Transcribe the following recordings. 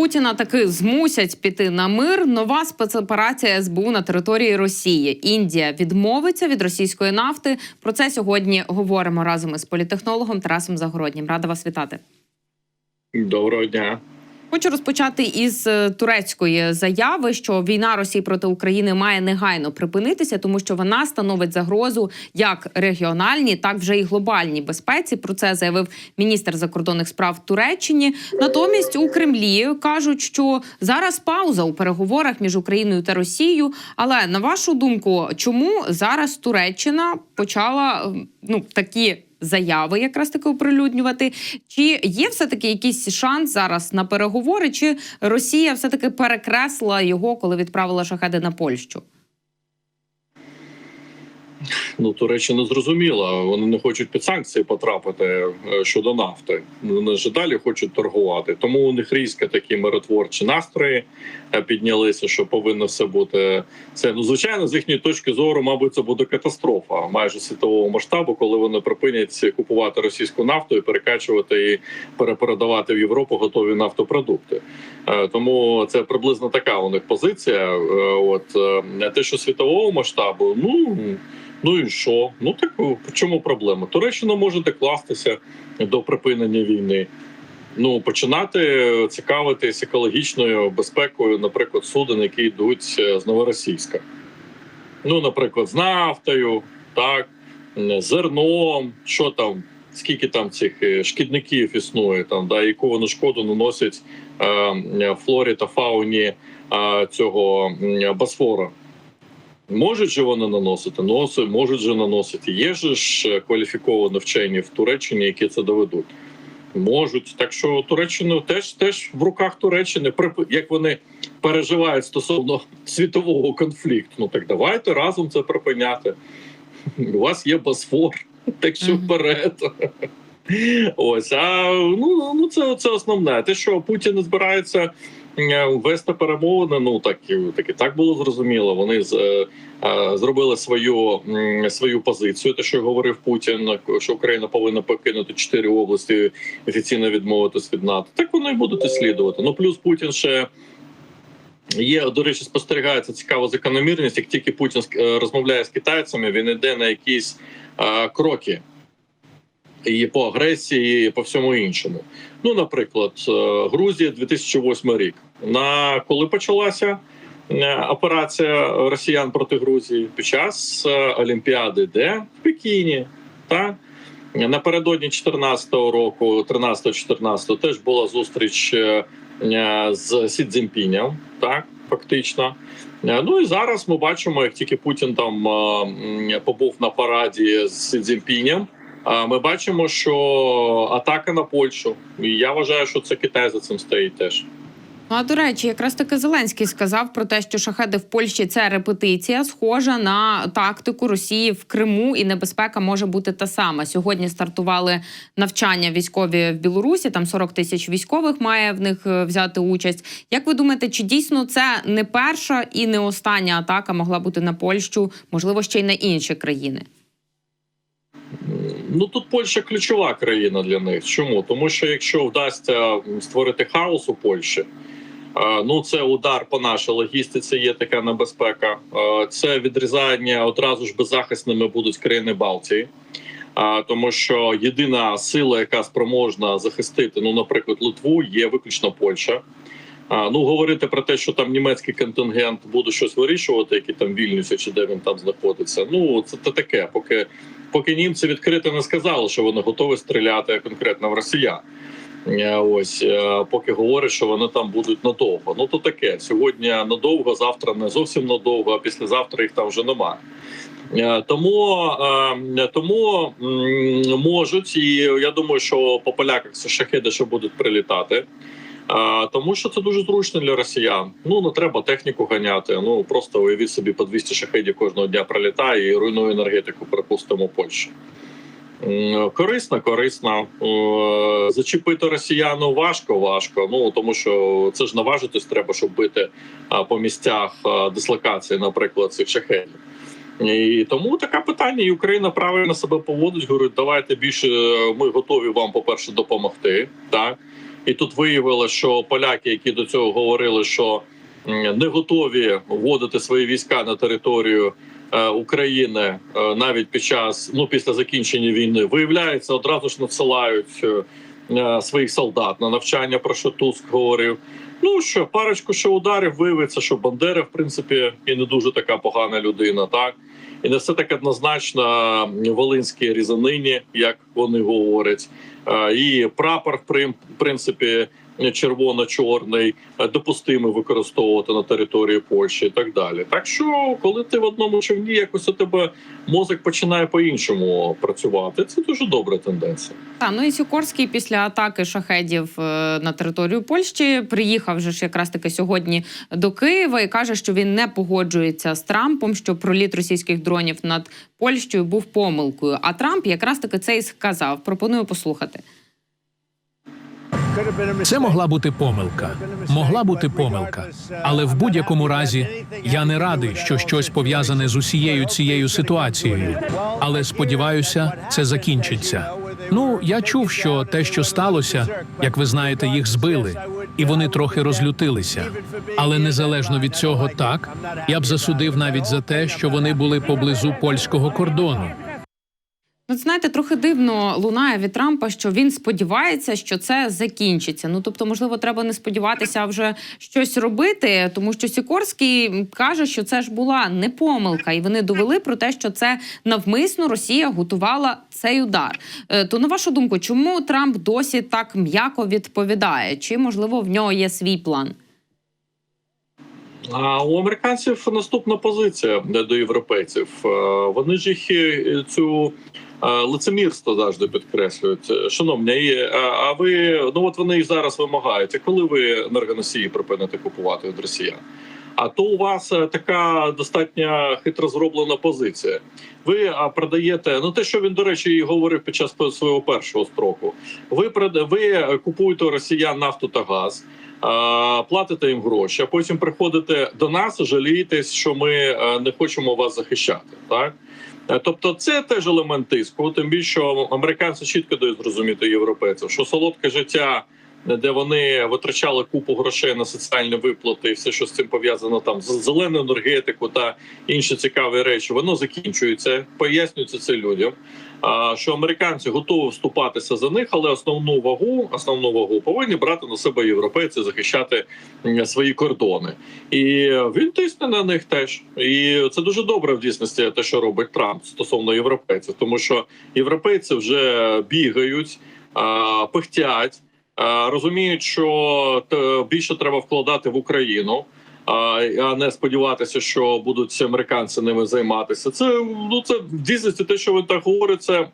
Путіна таки змусять піти на мир. Нова спецоперація СБУ на території Росії. Індія відмовиться від російської нафти. Про це сьогодні говоримо разом із політехнологом Тарасом Загороднім. Рада вас вітати. Доброго дня. Хочу розпочати із е, турецької заяви, що війна Росії проти України має негайно припинитися, тому що вона становить загрозу як регіональній, так вже і глобальній безпеці. Про це заявив міністр закордонних справ Туреччині. Натомість у Кремлі кажуть, що зараз пауза у переговорах між Україною та Росією. Але на вашу думку, чому зараз Туреччина почала ну такі заяви якраз таки оприлюднювати. Чи є все таки якийсь шанс зараз на переговори? Чи Росія все таки перекресла його, коли відправила шахеди на Польщу? Ну Туреччина зрозуміла. Вони не хочуть під санкції потрапити е, щодо нафти. Вони ж далі хочуть торгувати. Тому у них різко такі миротворчі настрої е, піднялися, що повинно все бути це. Ну звичайно, з їхньої точки зору, мабуть, це буде катастрофа майже світового масштабу, коли вони припинять купувати російську нафту і перекачувати і перепередавати в Європу готові нафтопродукти. Е, Тому це приблизно така у них позиція. От те, що світового масштабу, ну. Ну і що? Ну так в чому проблема? Туреччина може докластися до припинення війни. Ну починати цікавитись екологічною безпекою, наприклад, суден, які йдуть з новоросійська. Ну, наприклад, з нафтою, так, зерном, що там, скільки там цих е, шкідників існує, там, да, яку вони шкоду наносять е, флорі та фауні е, цього м, Босфора. Можуть же вони наносити, носи, можуть же наносити. Є ж кваліфіковані вчені в Туреччині, які це доведуть. Можуть. Так що Туреччину теж теж в руках Туреччини, як вони переживають стосовно світового конфлікту. Ну так давайте разом це припиняти. У вас є Босфор, так що вперед. Ось, а ну, ну це, це основне. Те, що Путін збирається вести перемовини, ну так так і так було зрозуміло. Вони з, е, е, зробили свою, свою позицію. Те, що говорив Путін, що Україна повинна покинути чотири області, офіційно відмовитись від НАТО. Так вони і будуть слідувати. Ну плюс Путін ще. Є, до речі, спостерігається цікава закономірність. Як тільки Путін е, розмовляє з китайцями, він йде на якісь е, кроки і по агресії, і по всьому іншому. Ну, наприклад, е, Грузія 2008 рік. На коли почалася е, операція росіян проти Грузії під час е, Олімпіади, де в Пекіні, так? Напередодні 14-го року, 13-14, теж була зустріч з Сі Цзіньпінем, так фактично. Ну і зараз ми бачимо, як тільки Путін там побув на параді з Сі Цзіньпінем, Ми бачимо, що атака на Польщу, і я вважаю, що це Китай за цим стоїть теж. Ну а до речі, якраз таки Зеленський сказав про те, що шахеди в Польщі це репетиція, схожа на тактику Росії в Криму, і небезпека може бути та сама. Сьогодні стартували навчання військові в Білорусі. Там 40 тисяч військових має в них е, взяти участь. Як ви думаєте, чи дійсно це не перша і не остання атака могла бути на Польщу, можливо, ще й на інші країни? Ну тут Польща ключова країна для них. Чому? Тому що якщо вдасться створити хаос у Польщі, е, ну це удар по нашій логістиці. Є така небезпека. Е, Це відрізання одразу ж беззахисними будуть країни Балтії. А, тому що єдина сила, яка спроможна захистити, ну, наприклад, Литву, є виключно Польща. А, ну говорити про те, що там німецький контингент буде щось вирішувати, який там вільнюся чи де він там знаходиться. Ну це, це таке. Поки поки німці відкрито не сказали, що вони готові стріляти конкретно в росіян. Е, Ось е, поки говорять, що вони там будуть надовго. Ну то таке сьогодні надовго, завтра не зовсім надовго, а післязавтра їх там вже немає. Е, Тому тому можуть, і я думаю, що по поляках це шахеди ще будуть прилітати. Тому що це дуже зручно для росіян. Ну не треба техніку ганяти. Ну просто уявіть собі по 200 шахедів кожного дня прилітає і руйнує енергетику, припустимо, Польщі. М, Корисно, корисно. Зачепити росіяну важко, важко. Ну тому що це ж наважитись треба, щоб бити по місцях дислокації, наприклад, цих шахедів. І тому таке питання, і Україна правильно себе поводить. Говорить, давайте більше е, ми готові вам, по перше, допомогти. Так І тут виявилося, що поляки, які до цього говорили, що не готові вводити свої війська на територію е, України е, навіть під час ну після закінчення війни, виявляється, одразу ж надсилають е, своїх солдат на навчання, про що Туск говорив. Ну що парочку ще ударів виявиться, що Бандера, в принципі, і не дуже така погана людина, так і не все так однозначно волинські різанині, як вони говорять. Е, І прапор, в прин- в принципі, червоно-чорний, е, допустимо використовувати на території Польщі і так далі. Так що, коли ти в одному човні, якось у тебе мозок починає по-іншому працювати. Це дуже добра тенденція. Та ну і Сікорський після атаки шахедів е, на територію Польщі приїхав вже ж якраз таки сьогодні до Києва і каже, що він не погоджується з Трампом, що проліт російських дронів над Польщею був помилкою. А Трамп якраз таки це і сказав. Пропоную послухати. Це могла бути помилка. Могла бути помилка. Але в будь-якому разі я не радий, що щось пов'язане з усією цією ситуацією. Але сподіваюся, це закінчиться. Ну, я чув, що те, що сталося, як ви знаєте, їх збили, і вони трохи розлютилися. Але незалежно від цього, так я б засудив навіть за те, що вони були поблизу польського кордону. Ну, знаєте, трохи дивно лунає від Трампа, що він сподівається, що це закінчиться. Ну тобто, можливо, треба не сподіватися, а вже щось робити, тому що Сікорський каже, що це ж була не помилка, і вони довели про те, що це навмисно Росія готувала цей удар. Е, То на вашу думку, чому Трамп досі так м'яко відповідає? Чи можливо в нього є свій план? А у американців наступна позиція до європейців. Е, Вони ж їх е, цю е, лицемірство завжди підкреслюють. Шановні, а- ви ну от вони і зараз вимагають. Коли ви енергоносії припините купувати від росіян? А то у вас така достатньо хитро зроблена позиція. Ви продаєте ну те, що він до речі і говорив під час свого першого строку. Ви ви купуєте росіян нафту та газ. Платите їм гроші, а потім приходите до нас, жалієтесь, що ми е, не хочемо вас захищати. Так Е, тобто, це теж елемент тиску. Тим більше американці чітко дають зрозуміти європейцям, що солодке життя де вони витрачали купу грошей на соціальні виплати, і все, що з цим пов'язано, там з зелену енергетику та інші цікаві речі, воно закінчується. Пояснюється це людям. Що американці готові вступатися за них, але основну вагу, основну вагу повинні брати на себе європейці, захищати свої кордони, і він тисне на них теж. І це дуже добре в дійсності, те, що робить Трамп стосовно європейців, тому що європейці вже бігають, пихтять. Е, розуміють, що більше треба вкладати в Україну, а а не сподіватися, що будуть американці ними займатися. Це ну це в дійсності те, що ви так говорите, це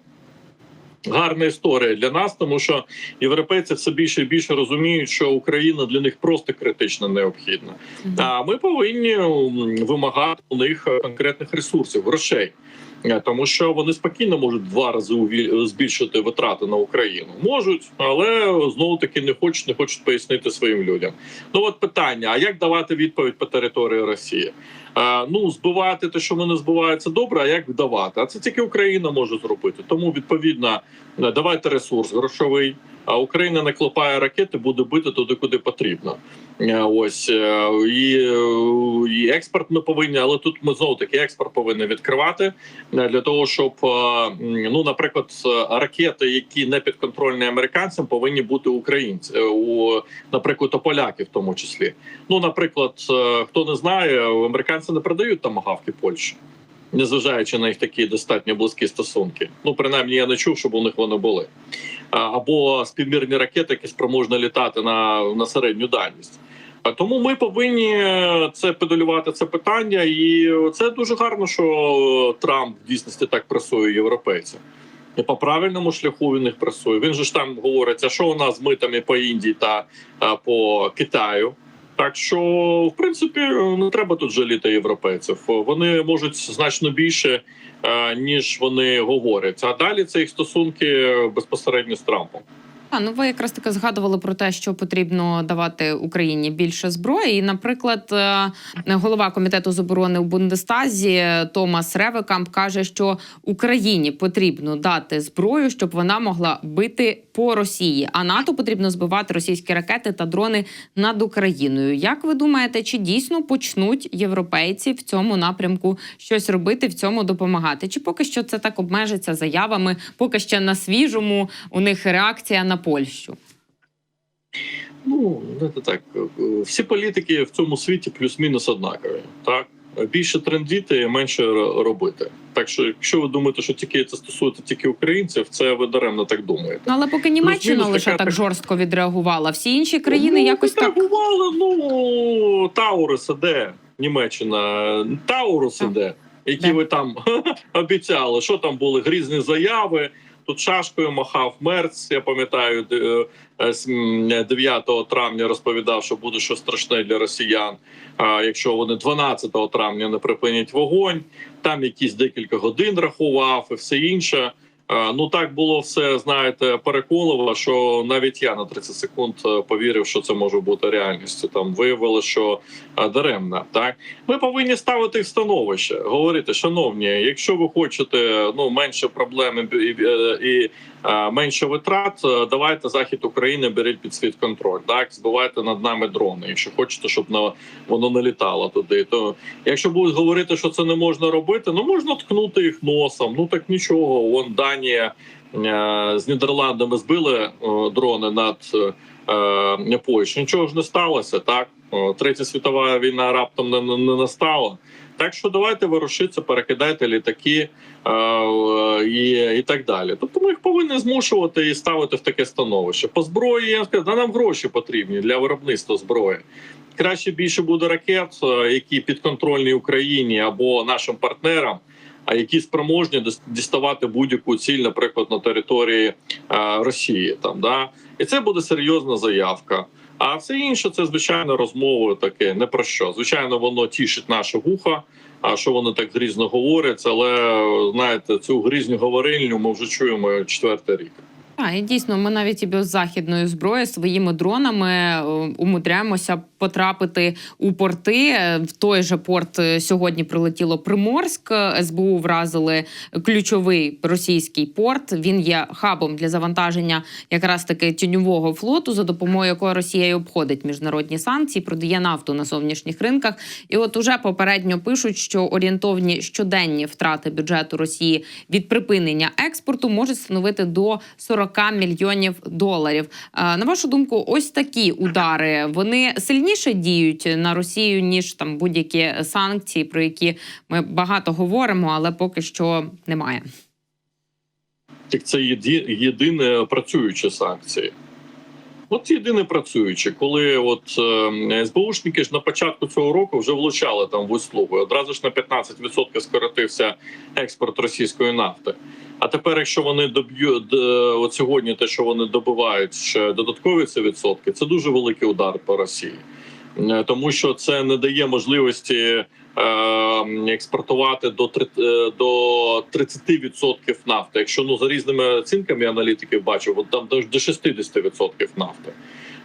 гарна історія для нас, тому що європейці все більше і більше розуміють, що Україна для них просто критично необхідна. А ми повинні вимагати у них е, конкретних ресурсів, грошей. Е, Тому що вони спокійно можуть два рази збільшити витрати на Україну. Можуть, але знову таки не хочуть, не хочуть пояснити своїм людям. Ну от питання: а як давати відповідь по території Росії? Е, ну збивати те, що вони збивають, це добре. А як вдавати? А це тільки Україна може зробити. Тому відповідно е, давайте ресурс грошовий. А Україна не клепає ракети, буде бити туди, куди потрібно. Ось і, і експорт ми повинні, але тут ми знову таки експорт повинні відкривати е, для того, щоб е, ну, наприклад, е, ракети, які не підконтрольні американцям, повинні бути українці у наприклад, у поляків, в тому числі. Ну, наприклад, хто не знає, американці не продають тамагавки Польщі. Незважаючи на їх такі достатньо близькі стосунки, ну принаймні я не чув, щоб у них вони були. Або співмірні ракети, які спроможні літати на, на середню дальність. Тому ми повинні е, це педалювати це питання, і це дуже гарно, що Трамп в дійсності так пресує європейців. І по правильному шляху він їх пресує. Він же ж там говорить, а що у нас з митами по Індії та по Китаю. Так що, в принципі, не треба тут жаліти європейців. Вони можуть значно більше, е, ніж вони говорять. А далі це їх стосунки безпосередньо з Трампом. А ну ви якраз таки згадували про те, що потрібно давати Україні більше зброї. Наприклад, е, голова комітету з оборони у Бундестазі Томас Ревекамп каже, що Україні потрібно дати зброю, щоб вона могла бити по Росії. А НАТО потрібно збивати російські ракети та дрони над Україною. Як ви думаєте, чи дійсно почнуть європейці в цьому напрямку щось робити, в цьому допомагати? Чи поки що це так обмежиться заявами? Поки ще на свіжому у них реакція на Польщу. Ну, це так. Всі політики в цьому світі плюс-мінус однакові. Так? Більше трендіти, менше робити. Так що, якщо ви думаєте, що тільки це стосується тільки українців, це ви даремно так думаєте. Ну але поки Німеччина лише така- так так- жорстко відреагувала, всі інші країни ну, якось так. Ну Таурус іде, Німеччина, Таурус іде, які Де? ви там обіцяли. Що там були грізні заяви? Тут шашкою махав Мерц. Я пам'ятаю, де- е, 9 травня розповідав, що буде щось страшне для росіян. А якщо вони 12 травня не припинять вогонь, там якісь декілька годин рахував і все інше. Е, Ну так було все, знаєте, переконливо, що навіть я на 30 секунд е, повірив, що це може бути реальністю. Там виявили, що даремна. Так ми повинні ставити становище, говорити, шановні, якщо ви хочете ну менше проблем і, і, е, менше витрат, е, давайте захід України беріть під свій контроль. Так збивайте над нами дрони, якщо хочете, щоб на воно не літало туди. То якщо будуть говорити, що це не можна робити, ну можна ткнути їх носом. Ну так нічого. Вон Данія е, з Нідерландами збили е, дрони над е, Польщею. Нічого ж не сталося. Так третя світова війна раптом не, не, не настала. Так що давайте ворушитися, перекидайте літаки е, е, і, і так далі. Тобто ми їх повинні змушувати і ставити в таке становище. По зброї я скажу, да нам гроші потрібні для виробництва зброї. Краще більше буде ракет, е, які підконтрольні Україні або нашим партнерам, а які спроможні діставати будь-яку ціль, наприклад, на території е, Росії. Там да і це буде серйозна заявка. А все інше це звичайно розмови таке не про що. Звичайно, воно тішить наше вуха. А що вони так грізно говорять, але знаєте, цю грізню говорильню ми вже чуємо четвертий рік. А, і дійсно, ми навіть і без західної зброї своїми дронами е, умудряємося потрапити у порти. В той же порт е, сьогодні прилетіло Приморськ. СБУ вразили ключовий російський порт. Він є хабом для завантаження якраз таки тіньового флоту, за допомогою якого Росія й обходить міжнародні санкції, продає нафту на зовнішніх ринках. І от уже попередньо пишуть, що орієнтовні щоденні втрати бюджету Росії від припинення експорту можуть становити до 40 мільйонів доларів. Е, На вашу думку, ось такі удари вони сильніше діють на Росію ніж там будь-які санкції, про які ми багато говоримо, але поки що немає. Так це єдине працюючі санкції. От єдине працюючі, коли от е, СБУшники ж на початку цього року вже влучали там в услуги. Одразу ж на 15% скоротився експорт російської нафти. А тепер, якщо вони доб'ють от сьогодні, те, що вони добивають ще додаткові ці відсотки, це дуже великий удар по Росії, тому що це не дає можливості е, експортувати до три- е, до 30% нафти. Якщо ну за різними оцінками аналітиків бачив, от там до до 60% нафти.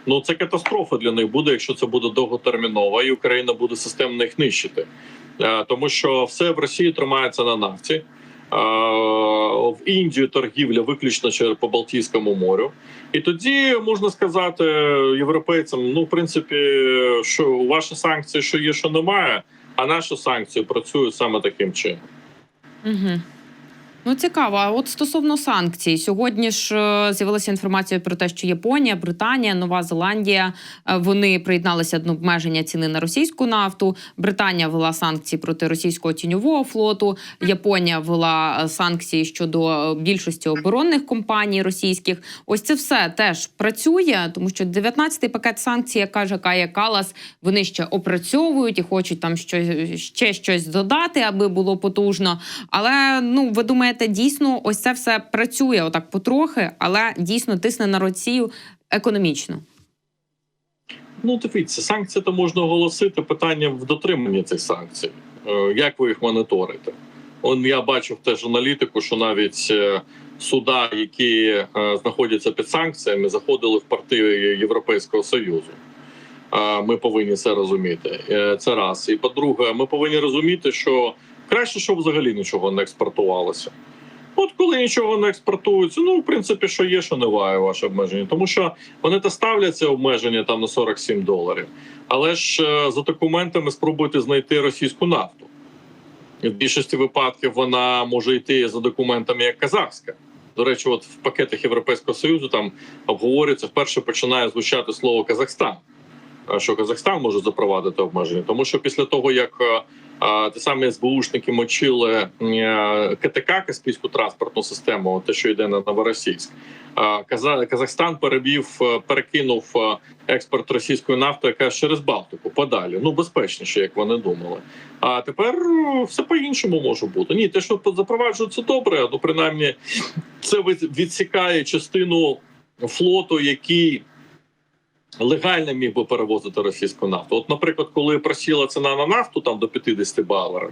Ну це катастрофа для них буде, якщо це буде довготерміново, і Україна буде системно їх нищити, Е, тому що все в Росії тримається на нафті. В Індію торгівля виключно через по Балтійському морю, і тоді можна сказати європейцям: ну, в принципі, що ваші санкції, що є, що немає, а наші санкції працюють саме таким чином. Угу. Ну, цікаво. А от стосовно санкцій, сьогодні ж е, з'явилася інформація про те, що Японія, Британія, Нова Зеландія е, вони приєдналися до обмеження ціни на російську нафту. Британія ввела санкції проти російського тіньового флоту. Японія ввела е, санкції щодо більшості оборонних компаній російських. Ось це все теж працює, тому що 19-й пакет санкцій, як каже Кая Калас, вони ще опрацьовують і хочуть там щось ще щось додати, аби було потужно. Але ну ви думаєте, дійсно ось це все працює отак потрохи, але дійсно тисне на Росію економічно. Ну, дивіться, санкції то можна оголосити. Питання в дотриманні цих санкцій. Е, Як ви їх моніторите? Он я бачив теж аналітику, що навіть е, суда, які е, знаходяться під санкціями, заходили в порти Європейського союзу. Ми повинні це розуміти. Це раз. І по-друге, ми повинні розуміти, що краще, щоб взагалі нічого не експортувалося. От коли нічого не експортується, ну в принципі, що є, що немає ваше обмеження, тому що вони то ставлять це обмеження там на 47 доларів. Але ж е, за документами спробуйте знайти російську нафту. В більшості випадків вона може йти за документами як казахська. До речі, от в пакетах Європейського союзу там обговорюється вперше починає звучати слово Казахстан. е, Що Казахстан може запровадити обмеження, тому що після того як е, е, ті СБУшники мочили е, КТК Каспійську транспортну систему, те, що йде на Новоросійськ, Каза- Казахстан перебів, е, перекинув е, експорт російської нафти, яка через Балтику подалі. Ну безпечніше, як вони думали. А тепер все по-іншому може бути. Ні, те, що запроваджують, це добре. Ну принаймні, це від- відсікає частину флоту, який легально міг би перевозити російську нафту. От, наприклад, коли просіла ціна на нафту там до 50 балерів,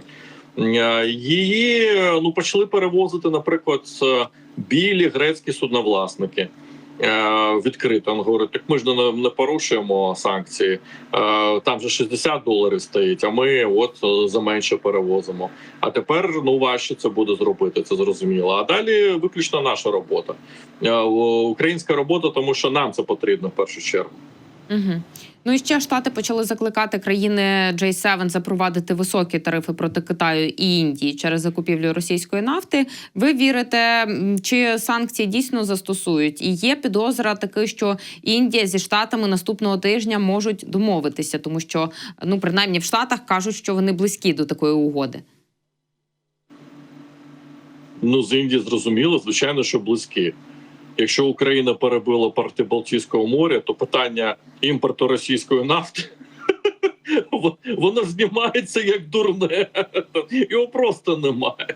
е, її ну почали перевозити, наприклад, е, білі грецькі судновласники. Е, Відкрито Він говорить, так ми ж не, не порушуємо санкції. Е, Там же 60 доларів стоїть, а ми от е, за менше перевозимо. А тепер ну важче це буде зробити, це зрозуміло. А далі виключно наша робота, українська робота, тому що нам це потрібно в першу чергу. Угу. Ну і ще штати почали закликати країни J7 запровадити високі тарифи проти Китаю і Індії через закупівлю російської нафти. Ви вірите, чи санкції дійсно застосують? І є підозра таки, що Індія зі штатами наступного тижня можуть домовитися, тому що ну принаймні в Штатах кажуть, що вони близькі до такої угоди. Ну з Індії зрозуміло, звичайно, що близькі. Якщо Україна перебила порти Балтійського моря, то питання імпорту російської нафти воно знімається як дурне. Його просто немає.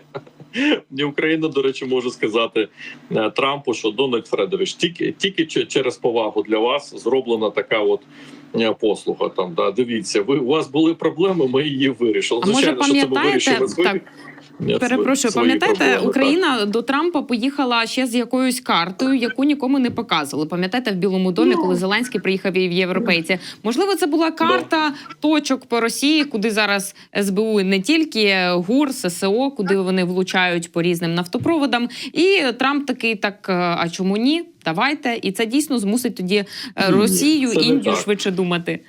І Україна, до речі, може сказати е, Трампу, що Дональд Фредович, тільки тільки через повагу для вас зроблена така от е, послуга. Там да дивіться, ви у вас були проблеми, ми її вирішили. А може, Звичайно, що це ми вирішили так, Ні, Перепрошую, свої пам'ятаєте, проблеми, так. Україна до Трампа поїхала ще з якоюсь картою, яку нікому не показували. Пам'ятаєте, в Білому домі, Ну. коли Зеленський приїхав в європейці. Можливо, це була карта точок по Росії, куди зараз СБУ не тільки ГУР, ССО, куди вони влучають по різним нафтопроводам. І Трамп такий, так а чому ні? Давайте, і це дійсно змусить тоді е, Ні, Росію, Індію швидше думати.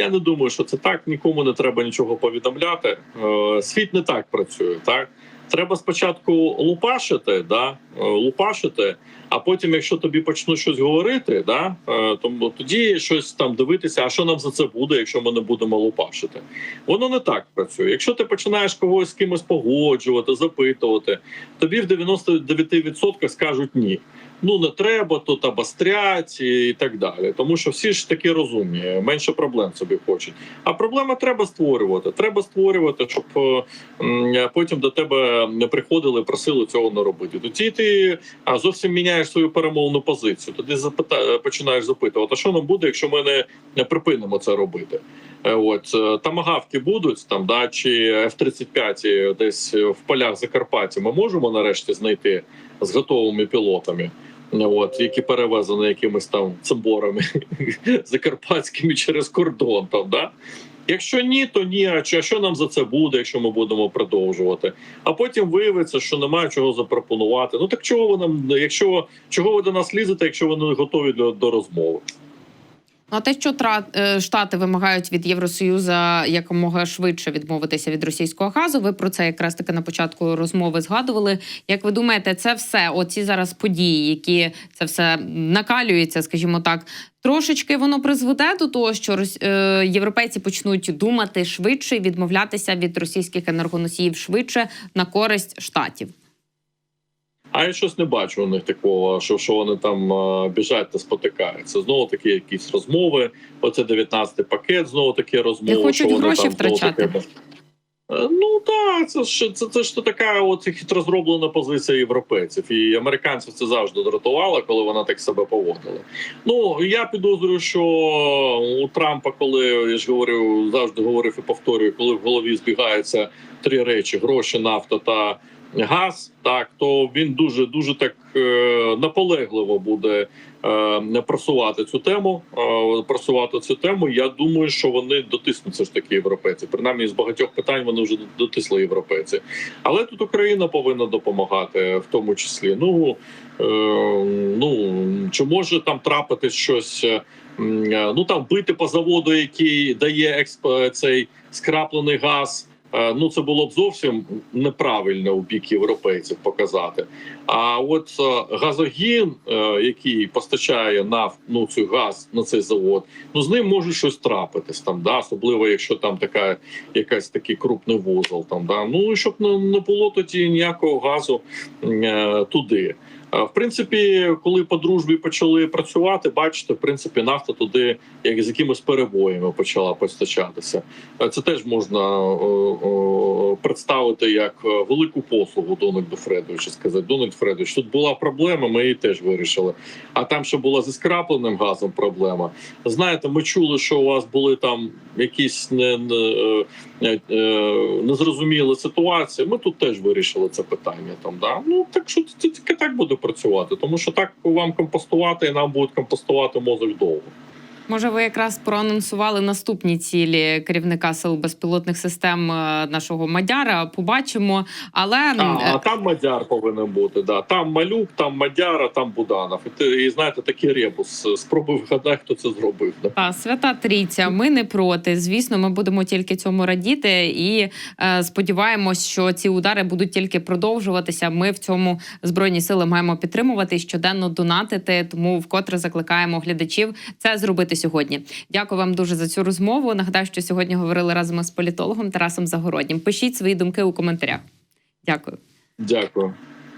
Я не думаю, що це так. Нікому не треба нічого повідомляти. Е, Світ не так працює. Так треба спочатку лупашити, да е, лупашити, а потім, якщо тобі почнуть щось говорити, да е, тому тоді щось там дивитися. А що нам за це буде, якщо ми не будемо лупашити? Воно не так працює. Якщо ти починаєш когось з кимось погоджувати, запитувати, тобі в 99% скажуть ні. Ну не треба тут обострять і так далі. Тому що всі ж такі розумні, менше проблем собі хочуть. А проблеми треба створювати. Треба створювати, щоб е, потім до тебе не приходили, просили цього не робити. Тоді ти зовсім міняєш свою перемовну позицію. Тоді запита, починаєш запитувати, а що нам буде, якщо ми не, припинимо це робити. Е, От е, тамагавки будуть там, да чи F-35 десь в полях Закарпаття. Ми можемо нарешті знайти з готовими пілотами. От, які перевезені якимись там цимборами закарпатськими через кордон. Там, да? Якщо ні, то ні. А що нам за це буде, якщо ми будемо продовжувати? А потім виявиться, що немає чого запропонувати. Ну так чого ви нам, якщо чого ви до нас лізете, якщо ви не готові до, до розмови? Ну, а те, що е, штати вимагають від Євросоюзу якомога швидше відмовитися від російського газу. Ви про це якраз таки на початку розмови згадували. Як ви думаєте, це все, оці зараз події, які це все накалюється, скажімо так, трошечки воно призведе до того, що е, європейці почнуть думати швидше і відмовлятися від російських енергоносіїв швидше на користь штатів. А я щось не бачу у них такого, що, що вони там е, біжать та спотикаються. Знову таки якісь розмови. Оце 19-й пакет, знову такі розмови. хочуть що вони гроші там, втрачати. таки, Е, Ну так, це ж це, це ж така от хитро зроблена позиція європейців. І американців це завжди дратувало, коли вона так себе поводила. Ну я підозрюю, що у Трампа, коли я ж говорив, завжди говорив і повторюю, коли в голові збігаються три речі: гроші, нафта та газ, так то він дуже дуже так е, наполегливо буде е, просувати цю тему. Е, просувати цю тему. Я думаю, що вони дотиснуть все ж таки європейці. Принаймні з багатьох питань вони вже дотисли європейці. Але тут Україна повинна допомагати, в тому числі. Ну ну чи може там трапитись щось? Ну там бити по заводу, який дає експ... цей скраплений газ. Е, Ну, це було б зовсім неправильно у бік європейців показати. А от е, газогін, е, який постачає нафт, ну цей газ на цей завод, ну з ним може щось трапитись там, да, особливо якщо там така якась такий крупний вузол. Там да ну щоб не, було тоді ніякого газу е, туди. В принципі, коли по дружбі почали працювати, бачите, в принципі, нафта туди, як з якимись перебоями почала постачатися. Е, Це теж можна представити як велику послугу Дональду Фредовичу. Сказати, Дональд Фредович, тут була проблема, ми її теж вирішили. А там ще була зі скрапленим газом проблема. Знаєте, ми чули, що у вас були там якісь не, не, е, е, незрозуміли ситуації. Ми тут теж вирішили це питання. Там да ну так що це тільки так буде працювати, тому що так вам компостувати, і нам будуть компостувати мозок довго. Може, ви якраз проанонсували наступні цілі керівника сил безпілотних систем е, нашого Мадяра. Побачимо, але А, а там Мадяр повинен бути. Да. Там малюк, там Мадяр, а там Буданов. І, і знаєте, такий ребус. Спробуй вгадати, хто це зробив. Да. Та свята трійця, ми не проти. Звісно, ми будемо тільки цьому радіти і е, сподіваємось, що ці удари будуть тільки продовжуватися. Ми в цьому збройні сили маємо підтримувати щоденно донатити. Тому вкотре закликаємо глядачів це зробити сьогодні. Дякую вам дуже за цю розмову. Нагадаю, що сьогодні говорили разом з політологом Тарасом Загороднім. Пишіть свої думки у коментарях. Дякую. Дякую.